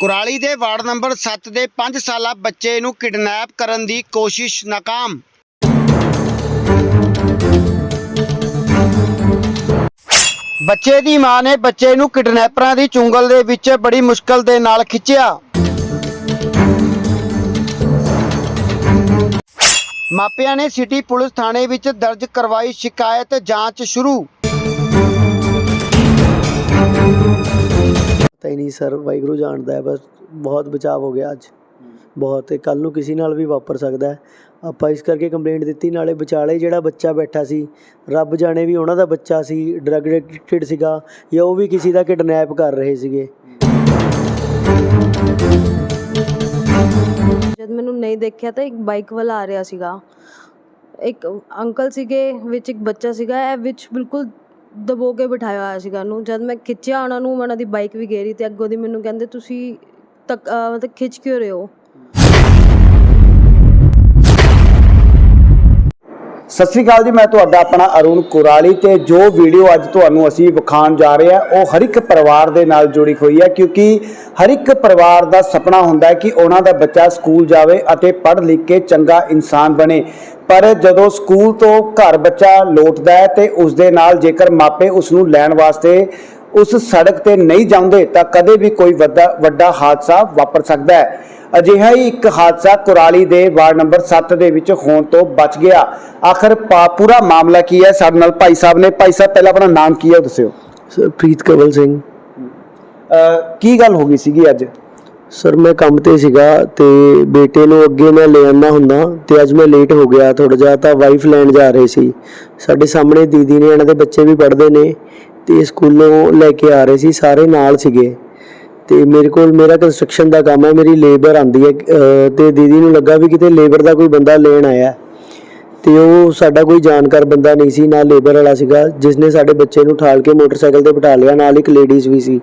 ਕੁਰਾਲੀ ਦੇ ward number 7 ਦੇ 5 ਸਾਲਾ ਬੱਚੇ ਨੂੰ ਕਿਡਨੈਪ ਕਰਨ ਦੀ ਕੋਸ਼ਿਸ਼ ਨਾਕਾਮ। ਬੱਚੇ ਦੀ ਮਾਂ ਨੇ ਬੱਚੇ ਨੂੰ ਕਿਡਨੈਪਰਾਂ ਦੀ ਚੁੰਗਲ ਦੇ ਵਿੱਚ ਬੜੀ ਮੁਸ਼ਕਲ ਦੇ ਨਾਲ ਖਿੱਚਿਆ। ਮਾਪਿਆਂ ਨੇ ਸਿਟੀ ਪੁਲਿਸ ਥਾਣੇ ਵਿੱਚ ਦਰਜ ਕਰਵਾਈ ਸ਼ਿਕਾਇਤ ਜਾਂਚ ਸ਼ੁਰੂ। ਤਾਂ ਹੀ ਨਹੀਂ ਸਰ, ਵਾਹਿਗੁਰੂ ਜਾਣਦਾ ਹੈ, ਬਸ ਬਹੁਤ ਬਚਾਅ ਹੋ ਗਿਆ ਅੱਜ। ਬਹੁਤ ਕੱਲ੍ਹ ਨੂੰ ਕਿਸੇ ਨਾਲ ਵੀ ਵਾਪਰ ਸਕਦਾ ਆਪਾਂ ਇਸ ਕਰਕੇ ਕੰਪਲੇਂਟ ਦਿੱਤੀ, ਨਾਲੇ ਵਿਚਾਲੇ ਜਿਹੜਾ ਬੱਚਾ ਬੈਠਾ ਸੀ, ਰੱਬ ਜਾਣੇ ਵੀ ਉਹਨਾਂ ਦਾ ਬੱਚਾ ਸੀ ਡਰੱਗ ਐਡਿਕਟਡ ਸੀਗਾ, ਜਾਂ ਉਹ ਵੀ ਕਿਸੇ ਦਾ ਕਿਡਨੈਪ ਕਰ ਰਹੇ ਸੀਗੇ। ਜਦ ਮੈਨੂੰ ਨਹੀਂ ਦੇਖਿਆ ਤਾਂ ਇੱਕ ਬਾਈਕ ਵਾਲਾ ਆ ਰਿਹਾ ਸੀਗਾ। ਇੱਕ ਅੰਕਲ ਸੀਗੇ, ਵਿੱਚ ਇੱਕ ਬੱਚਾ ਸੀਗਾ, ਇਹ ਵਿੱਚ ਬਿਲਕੁਲ ਦਬੋ ਕੇ ਬਿਠਾਇਆ ਹੋਇਆ ਸੀਗਾ ਉਹਨੂੰ। ਜਦ ਮੈਂ ਖਿੱਚਿਆ ਉਹਨਾਂ ਨੂੰ ਉਹਨਾਂ ਦੀ ਬਾਈਕ ਵੀ ਗੇਰੀ ਅਤੇ ਅੱਗੋਂ ਦੀ ਮੈਨੂੰ ਕਹਿੰਦੇ, ਤੁਸੀਂ ਤੱਕ ਮਤਲਬ ਖਿੱਚ ਕਿਉਂ ਰਹੇ ਹੋ? ਸਤਿ ਸ੍ਰੀ ਅਕਾਲ ਜੀ, ਮੈਂ ਤੁਹਾਡਾ ਆਪਣਾ ਅਰੁਣ ਕੁਰਾਲੀ ਤੇ ਜੋ ਵੀਡੀਓ ਅੱਜ ਤੁਹਾਨੂੰ ਅਸੀਂ ਵਿਖਾਉਣ ਜਾ ਰਹੇ ਹਾਂ, ਉਹ ਹਰ ਇੱਕ ਪਰਿਵਾਰ ਦੇ ਨਾਲ ਜੁੜੀ ਹੋਈ ਹੈ, ਕਿਉਂਕਿ ਹਰ ਇੱਕ ਪਰਿਵਾਰ ਦਾ ਸੁਪਨਾ ਹੁੰਦਾ ਹੈ ਕਿ ਉਹਨਾਂ ਦਾ ਬੱਚਾ ਸਕੂਲ ਜਾਵੇ ਅਤੇ ਪੜ੍ਹ ਲਿਖ ਕੇ ਚੰਗਾ ਇਨਸਾਨ ਬਣੇ। ਪਰ ਜਦੋਂ ਸਕੂਲ ਤੋਂ ਘਰ ਬੱਚਾ ਲੋਟਦਾ ਹੈ ਤੇ ਉਸ ਦੇ ਨਾਲ ਜੇਕਰ ਮਾਪੇ ਉਸ ਨੂੰ ਲੈਣ ਵਾਸਤੇ ਉਸ ਸੜਕ ਤੇ ਨਹੀਂ ਜਾਂਦੇ ਤਾਂ ਕਦੇ ਵੀ ਕੋਈ ਵੱਡਾ ਵੱਡਾ ਹਾਦਸਾ ਵਾਪਰ ਸਕਦਾ ਹੈ। ਅਜਿਹਾ ਹੀ ਇੱਕ ਹਾਦਸਾ ਕੁਰਾਲੀ ਦੇ ਵਾਰਡ ਨੰਬਰ 7 ਦੇ ਵਿੱਚ ਹੋਣ ਤੋਂ ਬਚ ਗਿਆ। ਆਖਰ ਪੂਰਾ ਮਾਮਲਾ ਕੀ ਹੈ? ਸਾਡੇ ਨਾਲ ਭਾਈ ਸਾਹਿਬ ਨੇ। ਭਾਈ ਸਾਹਿਬ ਪਹਿਲਾਂ ਆਪਣਾ ਨਾਮ ਕੀ ਹੈ ਉਹ ਦੱਸਿਓ। ਸਰ ਪ੍ਰੀਤ ਕਵਲ ਸਿੰਘ। ਕੀ ਗੱਲ ਹੋ ਗਈ ਸੀਗੀ ਅੱਜ? ਸਰ, ਮੈਂ ਕੰਮ ਤੇ ਸੀਗਾ ਤੇ ਬੇਟੇ ਨੂੰ ਅੱਗੇ ਮੈਂ ਲੈ ਆਉਂਦਾ ਹੁੰਦਾ ਤੇ ਅੱਜ ਮੈਂ ਲੇਟ ਹੋ ਗਿਆ ਥੋੜਾ ਜਿਹਾ ਤਾਂ ਵਾਈਫ ਲੈਣ ਜਾ ਰਹੇ ਸੀ। ਸਾਡੇ ਸਾਹਮਣੇ ਦੀਦੀ ਨੇ ਇਹਨਾਂ ਦੇ ਬੱਚੇ ਵੀ ਪੜ੍ਹਦੇ ਨੇ ਤੇ ਸਕੂਲੋਂ ਲੈ ਕੇ ਆ ਰਹੇ ਸੀ, ਸਾਰੇ ਨਾਲ ਸੀਗੇ। ਤੇ ਮੇਰੇ ਕੋਲ ਮੇਰਾ ਕੰਸਟਰਕਸ਼ਨ ਦਾ ਕੰਮ ਹੈ, ਮੇਰੀ ਲੇਬਰ ਆਂਦੀ ਹੈ, ਅਹ ਤੇ ਦੀਦੀ ਨੂੰ ਲੱਗਾ ਵੀ ਕਿਤੇ ਲੇਬਰ ਦਾ ਕੋਈ ਬੰਦਾ ਲੈਣ ਆਇਆ। ਤੇ ਉਹ ਸਾਡਾ ਕੋਈ ਜਾਣਕਾਰ ਬੰਦਾ ਨਹੀਂ ਸੀ, ਨਾ ਲੇਬਰ ਵਾਲਾ ਸੀਗਾ ਜਿਸ ਨੇ ਸਾਡੇ ਬੱਚੇ ਨੂੰ ਠਾਲ ਕੇ ਮੋਟਰਸਾਈਕਲ ਤੇ ਬਿਠਾ ਲਿਆ, ਨਾਲ ਇੱਕ ਲੇਡੀਜ਼ ਵੀ ਸੀ।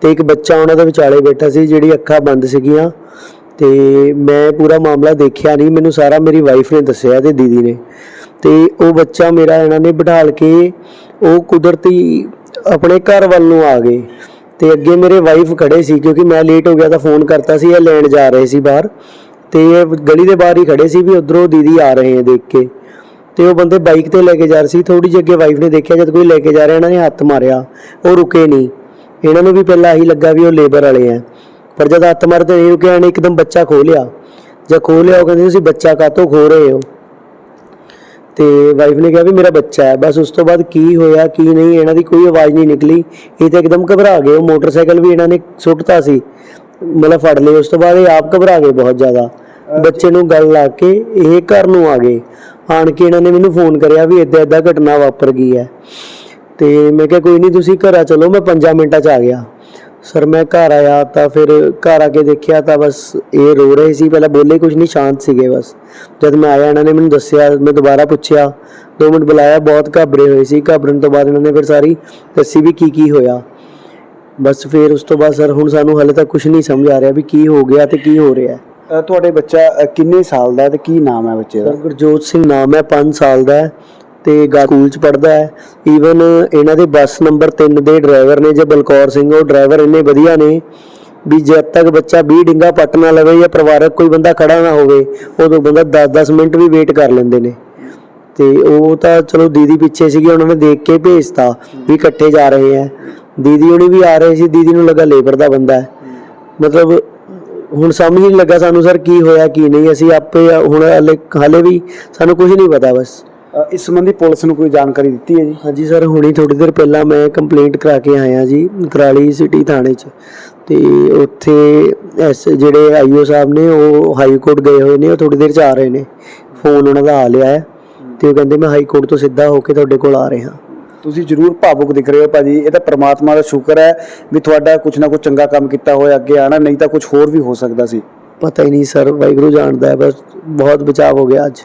ਤੇ ਇੱਕ ਬੱਚਾ ਉਹਨਾਂ ਦੇ ਵਿਚਾਲੇ ਬੈਠਾ ਸੀ, ਜਿਹੜੀ ਅੱਖਾਂ ਬੰਦ ਸੀਗੀਆਂ। ਤੇ ਮੈਂ ਪੂਰਾ ਮਾਮਲਾ ਦੇਖਿਆ ਨਹੀਂ, ਮੈਨੂੰ ਸਾਰਾ ਮੇਰੀ ਵਾਈਫ ਨੇ ਦੱਸਿਆ ਤੇ ਦੀਦੀ ਨੇ। ਤੇ ਉਹ ਬੱਚਾ ਮੇਰਾ ਇਹਨਾਂ ਨੇ ਬਿਠਾਲ ਕੇ, ਉਹ ਕੁਦਰਤੀ ਆਪਣੇ ਘਰ ਵੱਲ ਨੂੰ ਆ ਗਏ। ਤੇ ਅੱਗੇ ਮੇਰੇ ਵਾਈਫ ਖੜੇ ਸੀ, ਕਿਉਂਕਿ ਮੈਂ ਲੇਟ ਹੋ ਗਿਆ ਤਾਂ ਫੋਨ ਕਰਤਾ ਸੀ, ਇਹ ਲੈਣ ਜਾ ਰਹੇ ਸੀ ਬਾਹਰ। ਤੇ ਇਹ ਗਲੀ ਦੇ ਬਾਹਰ ਹੀ ਖੜੇ ਸੀ ਵੀ ਉਧਰੋਂ ਦੀਦੀ ਆ ਰਹੇ ਹੈ ਦੇਖ ਕੇ। ਤੇ ਉਹ ਬੰਦੇ ਬਾਈਕ ਤੇ ਲੈ ਕੇ ਜਾ ਰਹੇ ਸੀ। ਥੋੜੀ ਜਿਹੀ ਅੱਗੇ ਵਾਈਫ ਨੇ ਦੇਖਿਆ, ਜਦ ਕੋਈ ਲੈ ਕੇ ਜਾ ਰਿਹਾ, ਇਹਨਾਂ ਨੇ ਹੱਥ ਮਾਰਿਆ, ਉਹ ਰੁਕੇ ਨਹੀਂ। ਇਹਨਾਂ ਨੂੰ ਵੀ ਪਹਿਲਾਂ ਆਹੀ ਲੱਗਾ ਵੀ ਉਹ ਲੇਬਰ ਵਾਲੇ ਆ। ਪਰ ਜਦ ਹੱਥ ਮਾਰਦੇ ਨਹੀਂ ਰੁਕਿਆ, ਇਹਨੇ ਇੱਕਦਮ ਬੱਚਾ ਖੋਹ ਲਿਆ ਜਦ ਖੋਹ ਲਿਆ ਉਹ ਕਹਿੰਦੇ, ਤੁਸੀਂ ਬੱਚਾ ਕਾਤੋਂ ਖੋ ਰਹੇ ਹੋ? ਤੇ ਵਾਈਫ ਨੇ ਕਿਹਾ ਵੀ ਮੇਰਾ ਬੱਚਾ ਹੈ। ਬਸ ਉਸ ਤੋਂ ਬਾਅਦ ਕੀ ਹੋਇਆ, ਕੀ ਨਹੀਂ, ਇਹਨਾਂ ਦੀ ਕੋਈ ਆਵਾਜ਼ ਨਹੀਂ ਨਿਕਲੀ। ਇਹ ਤਾਂ ਇੱਕਦਮ ਘਬਰਾ ਗਏ। ਉਹ ਮੋਟਰਸਾਈਕਲ ਵੀ ਇਹਨਾਂ ਨੇ ਸੁੱਟਤਾ ਸੀ। ਮਤਲਬ ਫੜ ਲਏ। ਉਸ ਤੋਂ ਬਾਅਦ ਇਹ ਆਪ ਘਬਰਾ ਗਏ ਬਹੁਤ ਜ਼ਿਆਦਾ। ਬੱਚੇ ਨੂੰ ਗੱਲ ਲਾ ਕੇ ਇਹ ਘਰ ਨੂੰ ਆ ਗਏ। ਆਣ ਕੇ ਇਹਨਾਂ ਨੇ ਮੈਨੂੰ ਫੋਨ ਕਰਿਆ ਵੀ ਇਦਾਂ ਇਦਾਂ ਘਟਨਾ ਵਾਪਰ ਗਈ ਹੈ। ਤੇ ਮੈਂ ਕਿਹਾ, ਕੋਈ ਨਹੀਂ ਤੁਸੀਂ ਘਰ ਆ ਚਲੋ, ਮੈਂ 5 ਮਿੰਟਾਂ 'ਚ ਆ ਗਿਆ। ਸਰ, ਮੈਂ ਘਰ ਆਇਆ ਤਾਂ ਫਿਰ ਘਰ ਆ ਕੇ ਦੇਖਿਆ ਤਾਂ ਬਸ ਇਹ ਰੋ ਰਹੇ ਸੀ। ਪਹਿਲਾਂ ਬੋਲੇ ਕੁਝ ਨਹੀਂ ਸ਼ਾਂਤ ਸੀਗੇ ਬਸ। ਜਦ ਮੈਂ ਆਇਆ, ਇਹਨਾਂ ਨੇ ਮੈਨੂੰ ਦੱਸਿਆ, ਮੈਂ ਦੁਬਾਰਾ ਪੁੱਛਿਆ। ਦੋ ਮਿੰਟ ਬੁਲਾਇਆ, ਬਹੁਤ ਘਾਬਰੇ ਹੋਏ ਸੀ। ਘਬਰਨ ਤੋਂ ਬਾਅਦ ਇਹਨਾਂ ਨੇ ਫਿਰ ਸਾਰੀ ਦੱਸੀ ਵੀ ਕੀ ਕੀ ਹੋਇਆ। ਬਸ ਫਿਰ ਉਸ ਤੋਂ ਬਾਅਦ ਸਰ, ਹੁਣ ਸਾਨੂੰ ਹਾਲੇ ਤੱਕ ਕੁਝ ਨਹੀਂ ਸਮਝ ਆ ਰਿਹਾ ਵੀ ਕੀ ਹੋ ਗਿਆ ਤੇ ਕੀ ਹੋ ਰਿਹਾ। ਅਹ ਤੁਹਾਡੇ ਬੱਚਾ, ਅਹ ਕਿੰਨੇ ਸਾਲ ਦਾ ਹੈ ਤੇ ਕੀ ਨਾਮ ਹੈ ਬੱਚੇ ਦਾ? ਗੁਰਜੋਤ ਸਿੰਘ ਨਾਮ ਹੈ 5 ਸਾਲ ਦਾ ਹੈ ਤੇ ਗਾ ਸਕੂਲ ਚ ਪੜਦਾ ਹੈ। ਈਵਨ ਇਹਨਾਂ ਦੇ ਬੱਸ ਨੰਬਰ 3 ਦੇ ਡਰਾਈਵਰ ਨੇ, ਜੇ ਬਲਕੌਰ ਸਿੰਘ, ਉਹ ਡਰਾਈਵਰ ਇੰਨੇ ਵਧੀਆ ਨੇ ਵੀ ਜਦ ਤੱਕ ਬੱਚਾ 20 ਡਿੰਗਾ ਪੱਟ ਨਾ ਲਵੇ ਜਾਂ ਪਰਿਵਾਰਕ ਕੋਈ ਬੰਦਾ ਖੜਾ ਨਾ ਹੋਵੇ, ਉਦੋਂ ਬੰਦਾ 10-10 ਮਿੰਟ ਵੀ ਵੇਟ ਕਰ ਲੈਂਦੇ ਨੇ। ਤੇ ਉਹ ਤਾਂ ਚਲੋ ਦੀਦੀ ਪਿੱਛੇ ਸੀਗੀ, ਉਹਨਾਂ ਨੇ ਦੇਖ ਕੇ ਭੇਜਤਾ ਵੀ ਇਕੱਠੇ ਜਾ ਰਹੇ ਆ ਦੀਦੀ ਉਹਨੇ ਵੀ ਆ ਰਹੇ ਸੀ, ਦੀਦੀ ਨੂੰ ਲੱਗਾ ਲੇਬਰ ਦਾ ਬੰਦਾ ਹੈ। ਮਤਲਬ ਹੁਣ ਸਮਝ ਨਹੀਂ ਲੱਗਾ ਸਾਨੂੰ ਸਰ ਕੀ ਹੋਇਆ ਕੀ ਨਹੀਂ? ਅਸੀਂ ਆਪੇ ਹੁਣ ਹਾਲੇ ਹਾਲੇ ਵੀ ਸਾਨੂੰ ਕੁਝ ਨਹੀਂ ਪਤਾ ਬਸ। ਇਸ ਸੰਬੰਧੀ ਪੁਲਿਸ ਨੂੰ ਕੋਈ ਜਾਣਕਾਰੀ ਦਿੱਤੀ ਹੈ ਜੀ? ਹਾਂਜੀ ਸਰ ਹੁਣੀ ਥੋੜੀ ਦੇਰ ਪਹਿਲਾਂ ਮੈਂ ਕੰਪਲੇਂਟ ਕਰਾ ਕੇ ਆਇਆ ਜੀ ਕਰਾਲੀ ਸਿਟੀ ਥਾਣੇ 'ਚ। ਤੇ ਉੱਥੇ ਐਸ ਜਿਹੜੇ ਆਈਓ ਸਾਹਿਬ ਨੇ ਉਹ ਹਾਈ ਕੋਰਟ ਗਏ ਹੋਏ ਨੇ ਉਹ ਥੋੜੀ ਦੇਰ 'ਚ ਆ ਰਹੇ ਨੇ। ਫੋਨ ਉਹਨਾਂ ਦਾ ਆ ਲਿਆ ਹੈ। ਤੇ ਉਹ ਕਹਿੰਦੇ ਮੈਂ ਹਾਈ ਕੋਰਟ ਤੋਂ ਸਿੱਧਾ ਹੋ ਕੇ ਤੁਹਾਡੇ ਕੋਲ ਆ ਰਿਹਾ। ਤੁਸੀਂ ਜ਼ਰੂਰ ਭਾਵੁਕ ਦਿਖ ਰਹੇ ਹੋ ਭਾਜੀ। ਇਹ ਤਾਂ ਪ੍ਰਮਾਤਮਾ ਦਾ ਸ਼ੁਕਰ ਹੈ ਵੀ ਤੁਹਾਡਾ ਕੁਝ ਨਾ ਕੁਝ ਚੰਗਾ ਕੰਮ ਕੀਤਾ ਹੋਇਆ ਅੱਗੇ ਆਣਾ, ਨਹੀਂ ਤਾਂ ਕੁਝ ਹੋਰ ਵੀ ਹੋ ਸਕਦਾ ਸੀ। ਪਤਾ ਹੀ ਨਹੀਂ ਸਰ, ਵਾਹਿਗੁਰੂ ਜਾਣਦਾ ਹੈ, ਬਸ ਬਹੁਤ ਬਚਾਅ ਹੋ ਗਿਆ ਅੱਜ।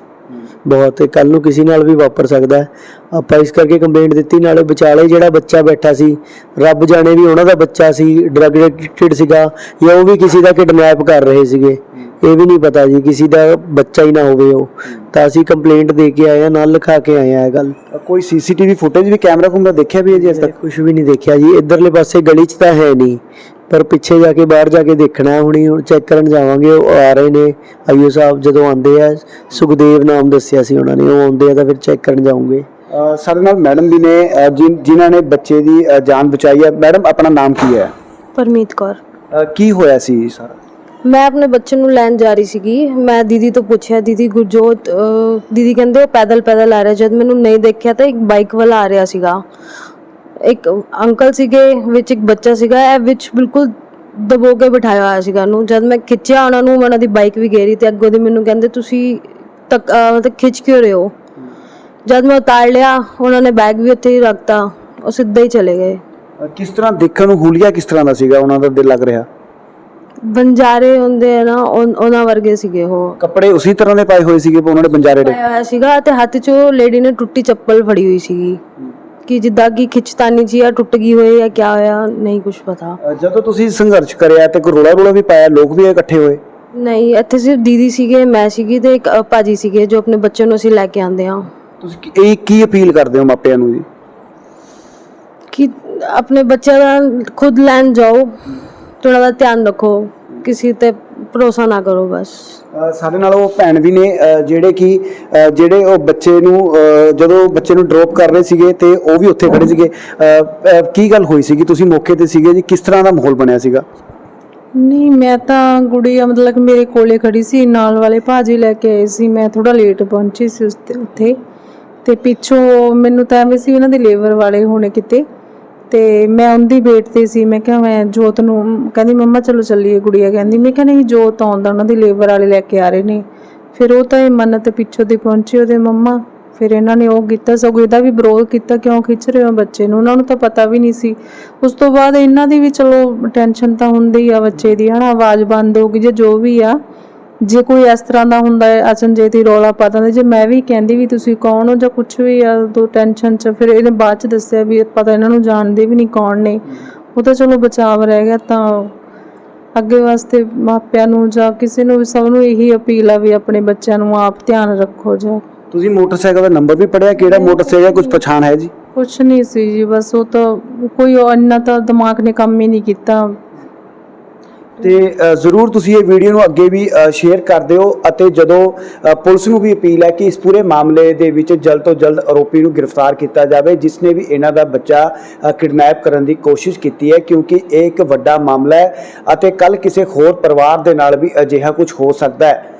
ਬਹੁਤ ਕੱਲ ਨੂੰ ਕਿਸੇ ਨਾਲ ਵੀ ਵਾਪਰ ਸਕਦਾ ਆਪਾਂ ਇਸ ਕਰਕੇ ਕੰਪਲੇਂਟ ਦਿੱਤੀ, ਨਾਲੇ ਵਿਚਾਲੇ ਜਿਹੜਾ ਬੱਚਾ ਬੈਠਾ ਸੀ, ਰੱਬ ਜਾਣੇ ਵੀ ਉਹਨਾਂ ਦਾ ਬੱਚਾ ਸੀ ਡਰਗ ਐਡਿਕਟਡ ਸੀਗਾ, ਜਾਂ ਉਹ ਵੀ ਕਿਸੇ ਦਾ ਕਿਡਨੈਪ ਕਰ ਰਹੇ ਸੀਗੇ। ਇਹ ਵੀ ਨਹੀਂ ਪਤਾ ਜੀ ਕਿਸੇ ਦਾ ਬੱਚਾ ਹੀ ਨਾ ਹੋਵੇ ਉਹ। ਤਾਂ ਅਸੀਂ ਕੰਪਲੇਂਟ ਦੇ ਕੇ ਆਏ ਆ ਨਾਲ ਲਿਖਾ ਕੇ ਆਏ ਆ ਇਹ ਗੱਲ। ਕੋਈ ਸੀਸੀਟੀਵੀ ਫੁਟੇਜ ਵੀ ਕੈਮਰਾ ਕੁਮਰਾ ਦੇਖਿਆ ਵੀ ਹੈ ਜੀ ਅਜੇ ਤੱਕ? ਕੁਝ ਵੀ ਨਹੀਂ ਦੇਖਿਆ ਜੀ ਇਧਰਲੇ ਪਾਸੇ ਗਲੀ 'ਚ ਤਾਂ ਹੈ ਨਹੀਂ। ਪਰ ਪਿੱਛੇ ਜਾ ਕੇ ਬਾਹਰ ਜਾ ਕੇ ਦੇਖਣਾ ਹੁਣੀ ਹੁਣ ਚੈੱਕ ਕਰਨ ਜਾਵਾਂਗੇ ਉਹ ਆ ਰਹੇ ਨੇ। ਆਈਓ ਸਾਹਿਬ ਜਦੋਂ ਆਉਂਦੇ ਆ ਸੁਖਦੇਵ ਨਾਮ ਦੱਸਿਆ ਸੀ ਉਹਨਾਂ ਨੇ ਉਹ ਆਉਂਦੇ ਆ ਤਾਂ ਫਿਰ ਚੈੱਕ ਕਰਨ ਜਾਵਾਂਗੇ ਅ, ਸਾਡੇ ਨਾਲ ਮੈਡਮ ਵੀ ਨੇ ਅ, ਜਿਨ- ਜਿਨ੍ਹਾਂ ਨੇ ਬੱਚੇ ਦੀ ਅ, ਜਾਨ ਬਚਾਈ ਹੈ। ਮੈਡਮ ਆਪਣਾ ਨਾਮ ਕੀ ਹੈ? ਪਰਮੀਤ ਕੌਰ। ਅ, ਕੀ ਹੋਇਆ ਸੀ ਸਾਰਾ? ਮੈਂ ਆਪਣੇ ਬੱਚੇ ਨੂੰ ਲੈਣ ਜਾ ਰਹੀ ਸੀਗੀ। ਮੈਂ ਦੀਦੀ ਤੋਂ ਪੁੱਛਿਆ ਦੀਦੀ ਗੁਰਜੋਤ ਅਹ, ਦੀਦੀ ਕਹਿੰਦੇ ਉਹ ਪੈਦਲ ਪੈਦਲ ਆ ਰਿਹਾ। ਜਦ ਮੈਨੂੰ ਨਹੀਂ ਦੇਖਿਆ ਤਾਂ ਇੱਕ ਬਾਈਕ ਵਾਲਾ ਆ ਰਿਹਾ ਸੀਗਾ। ਇੱਕ ਅੰਕਲ ਸੀਗੇ ਵਿੱਚ ਇੱਕ ਬੱਚਾ ਸੀਗਾ ਇਹ ਵਿੱਚ ਬਿਲਕੁਲ ਦਬੋ ਕੇ ਬਿਠਾਇਆ ਹੋਇਆ ਸੀਗਾ ਉਹਨੂੰ। ਜਦ ਮੈਂ ਖਿੱਚਿਆ ਉਹਨਾਂ ਨੂੰ ਉਹਨਾਂ ਦੀ ਬਾਈਕ ਵੀ ਗੇਰੀ ਤੇ ਅੱਗੋਂ ਦੀ ਮੈਨੂੰ ਕਹਿੰਦੇ ਤੁਸੀਂ ਤੱਕ ਅਹ, ਮਤਲਬ ਖਿੱਚ ਕਿਉਂ ਰਹੇ ਹੋ? ਜਦ ਮੈਂ ਉਤਾਰ ਲਿਆ ਉਹਨਾਂ ਨੇ ਬੈਗ ਵੀ ਉੱਥੇ ਹੀ ਰੱਖਤਾ ਉਹ ਸਿੱਧਾ ਹੀ ਚਲੇ ਗਏ। ਅ, ਕਿਸ ਤਰ੍ਹਾਂ ਦੇਖਣ ਨੂੰ ਹੁਲੀਆ ਕਿਸ ਤਰ੍ਹਾਂ ਦਾ ਸੀਗਾ? ਉਹਨਾਂ ਦਾ ਦਿਲ ਲੱਗ ਰਿਹਾ? ਬੰਜਾਰੇ ਹੁੰਦੇ ਆ ਨਾ ਉਨ- ਉਹਨਾਂ ਵਰਗੇ ਸੀਗੇ ਉਹ। ਕੱਪੜੇ ਉਸੇ ਤਰ੍ਹਾਂ ਦੇ ਪਾਏ ਹੋਏ ਸੀਗੇ ਉਹਨਾਂ ਨੇ ਬੰਜਾਰੇ ਦੇ। ਪਾਇਆ ਹੋਇਆ ਸੀਗਾ ਤੇ ਹੱਥ 'ਚ ਉਹ ਲੇਡੀ ਨੇ ਟੁੱਟੀ ਚੱਪਲ ਫੜੀ ਹੋਈ ਸੀਗੀ। ਕਿ ਜਿੱਦਾਂ ਕਿ ਖਿੱਚਤਾਨੀ ਜੀ ਆ ਟੁੱਟ ਗਈ ਹੋਏ ਜਾਂ ਕਿਆ ਹੋਇਆ ਨਹੀਂ ਕੁਝ ਪਤਾ। ਅ, ਜਦੋਂ ਤੁਸੀਂ ਸੰਘਰਸ਼ ਕਰਿਆ ਤੇ ਕੋਈ ਰੋਲਾ ਰੋਲਾ ਵੀ ਪਾਇਆ ਲੋਕ ਵੀ ਇਕੱਠੇ ਹੋਏ? ਨਹੀਂ ਇੱਥੇ ਸਿਰਫ ਦੀਦੀ ਸੀਗੇ ਮੈਂ ਸੀਗੀ ਤੇ ਇੱਕ ਅ, ਭਾਜੀ ਸੀਗੇ ਜੋ ਆਪਣੇ ਬੱਚੇ ਨੂੰ ਅਸੀਂ ਲੈ ਕੇ ਆਂਦੇ ਆ ਤੁਸੀਂ ਕੀ- ਇਹ ਕੀ ਅਪੀਲ ਕਰਦੇ ਹੋ ਮਾਪਿਆਂ ਨੂੰ ਜੀ? ਕਿ ਆਪਣੇ ਬੱਚਿਆਂ ਦਾ ਖੁਦ ਲੈਣ ਜਾਓ। ਥੋੜਾ ਦਾ ਧਿਆਨ ਰੱਖੋ ਕਿਸੇ ਤੇ ਭਰੋਸਾ ਨਾ ਕਰੋ ਬਸ। ਅ, ਸਾਡੇ ਨਾਲ ਉਹ ਭੈਣ ਵੀ ਨੇ ਅ, ਜਿਹੜੇ ਕਿ ਅ, ਜਿਹੜੇ ਉਹ ਬੱਚੇ ਨੂੰ ਅ, ਜਦੋਂ ਬੱਚੇ ਨੂੰ ਡ੍ਰੌਪ ਕਰ ਰਹੇ ਸੀਗੇ ਤੇ ਉਹ ਵੀ ਉੱਥੇ ਖੜੇ ਸੀਗੇ। ਅ, ਅ, ਕੀ ਗੱਲ ਹੋਈ ਸੀਗੀ? ਤੁਸੀਂ ਮੌਕੇ ਤੇ ਸੀਗੇ ਜੀ? ਕਿਸ ਤਰ੍ਹਾਂ ਦਾ ਮਾਹੌਲ ਬਣਿਆ ਸੀਗਾ? ਨਹੀਂ ਮੈਂ ਤਾਂ ਗੁੜੀਆ ਮਤਲਬ ਕਿ ਮੇਰੇ ਕੋਲੇ ਖੜੀ ਸੀ ਨਾਲ ਵਾਲੇ ਭਾਜੀ ਲੈ ਕੇ ਆਏ ਸੀ। ਮੈਂ ਥੋੜਾ ਲੇਟ ਪਹੁੰਚੀ ਸੀ ਉਸ ਤੇ ਉੱਥੇ। ਤੇ ਪਿੱਛੋਂ ਮੈਨੂੰ ਤਾਂ ਐਵੇਂ ਸੀ ਉਹਨਾਂ ਦੇ ਲੇਬਰ ਵਾਲੇ ਹੋਣੇ ਕਿਤੇ। ਤੇ ਮੈਂ ਉਹਦੀ ਵੇਟ ਤੇ ਸੀ, ਮੈਂ ਕਿਹਾ ਮੈਂ ਜੋਤ ਨੂੰ, ਕਹਿੰਦੀ ਮੰਮਾ ਚਲੋ ਚੱਲੀਏ ਗੁੜੀਆ, ਕਹਿੰਦੀ ਮੈਂ ਕਿਹਾ ਨਹੀਂ ਜੋਤ ਆਉਂਦਾ, ਉਹਨਾਂ ਦੀ ਲੇਬਰ ਵਾਲੇ ਲੈ ਕੇ ਆ ਰਹੇ ਨੇ। ਫਿਰ ਉਹ ਤਾਂ ਇਹ ਮੰਨਤ ਪਿੱਛੋਂ ਦੀ ਪਹੁੰਚੇ ਉਹਦੇ ਮੰਮਾ। ਫਿਰ ਇਹਨਾਂ ਨੇ ਉਹ ਕੀਤਾ, ਸਗੋਂ ਇਹਦਾ ਵੀ ਵਿਰੋਧ ਕੀਤਾ, ਕਿਉਂ ਖਿੱਚ ਰਹੇ ਹੋ ਬੱਚੇ ਨੂੰ? ਉਹਨਾਂ ਨੂੰ ਤਾਂ ਪਤਾ ਵੀ ਨਹੀਂ ਸੀ। ਉਸ ਤੋਂ ਬਾਅਦ ਇਹਨਾਂ ਦੀ ਵੀ ਚਲੋ ਟੈਨਸ਼ਨ ਤਾਂ ਹੁੰਦੀ ਆ ਬੱਚੇ ਦੀ, ਹਨਾ, ਆਵਾਜ਼ ਬੰਦ ਹੋ ਗਈ, ਜੇ ਜੋ ਵੀ ਆ। ਜੇ ਕੋਈ ਇਸ ਤਰ੍ਹਾਂ ਦਾ ਹੁੰਦਾ ਹੈ ਅਚਨਚੇਤ ਹੀ ਰੌਲਾ ਪਾ ਦਿੰਦੇ ਜੇ ਮੈਂ ਵੀ ਕਹਿੰਦੀ ਵੀ ਤੁਸੀਂ ਕੌਣ ਹੋ ਜਾਂ ਕੁਝ ਵੀ ਆ ਦੋ ਟੈਨਸ਼ਨ ਚ ਫਿਰ ਇਹਨੇ ਬਾਅਦ ਚ ਦੱਸਿਆ ਵੀ ਪਤਾ ਇਹਨਾਂ ਨੂੰ ਜਾਣਦੇ ਵੀ ਨਹੀਂ ਕੌਣ ਨੇ। ਉਹ ਤਾਂ ਚਲੋ ਬਚਾਵ ਰਹਿ ਗਿਆ ਤਾਂ ਅੱਗੇ ਵਾਸਤੇ ਮਾਪਿਆਂ ਨੂੰ ਜਾਂ ਕਿਸੇ ਨੂੰ ਵੀ ਸਭ ਨੂੰ ਇਹੀ ਅਪੀਲ ਆ ਵੀ ਆਪਣੇ ਬੱਚਿਆਂ ਨੂੰ ਆਪ ਧਿਆਨ ਰੱਖੋ ਜਾਂ। ਤੁਸੀਂ ਮੋਟਰਸਾਈਕਲ ਦਾ ਨੰਬਰ ਵੀ ਪੜਿਆ ਕਿਹੜਾ ਮੋਟਰਸਾਈਕਲ ਕੁਝ ਪਛਾਣ ਹੈ ਜੀ? ਕੁਛ ਨਹੀਂ ਸੀ ਜੀ ਬਸ ਉਹ ਤਾਂ ਕੋਈ ਇੰਨਾ ਤਾਂ ਦਿਮਾਗ ਨੇ ਕੰਮ ਹੀ ਨਹੀਂ ਕੀਤਾ। ਤੇ ਜ਼ਰੂਰ ਤੁਸੀਂ ਇਹ ਵੀਡੀਓ ਨੂੰ ਅੱਗੇ ਵੀ ਸ਼ੇਅਰ ਕਰ ਦਿਓ ਅਤੇ ਜਦੋਂ ਪੁਲਿਸ ਨੂੰ ਵੀ ਅਪੀਲ ਹੈ ਕਿ ਇਸ ਪੂਰੇ ਮਾਮਲੇ ਦੇ ਵਿੱਚ ਜਲਦ ਤੋਂ ਜਲਦ ਆਰੋਪੀ ਨੂੰ ਗ੍ਰਿਫਤਾਰ ਕੀਤਾ ਜਾਵੇ, ਜਿਸ ਨੇ ਵੀ ਇਹਨਾਂ ਦਾ ਬੱਚਾ ਕਿਡਨੈਪ ਕਰਨ ਦੀ ਕੋਸ਼ਿਸ਼ ਕੀਤੀ ਹੈ, ਕਿਉਂਕਿ ਇਹ ਇੱਕ ਵੱਡਾ ਮਾਮਲਾ ਹੈ ਅਤੇ ਕੱਲ ਕਿਸੇ ਹੋਰ ਪਰਿਵਾਰ ਦੇ ਨਾਲ ਵੀ ਅਜਿਹਾ ਕੁਝ ਹੋ ਸਕਦਾ ਹੈ।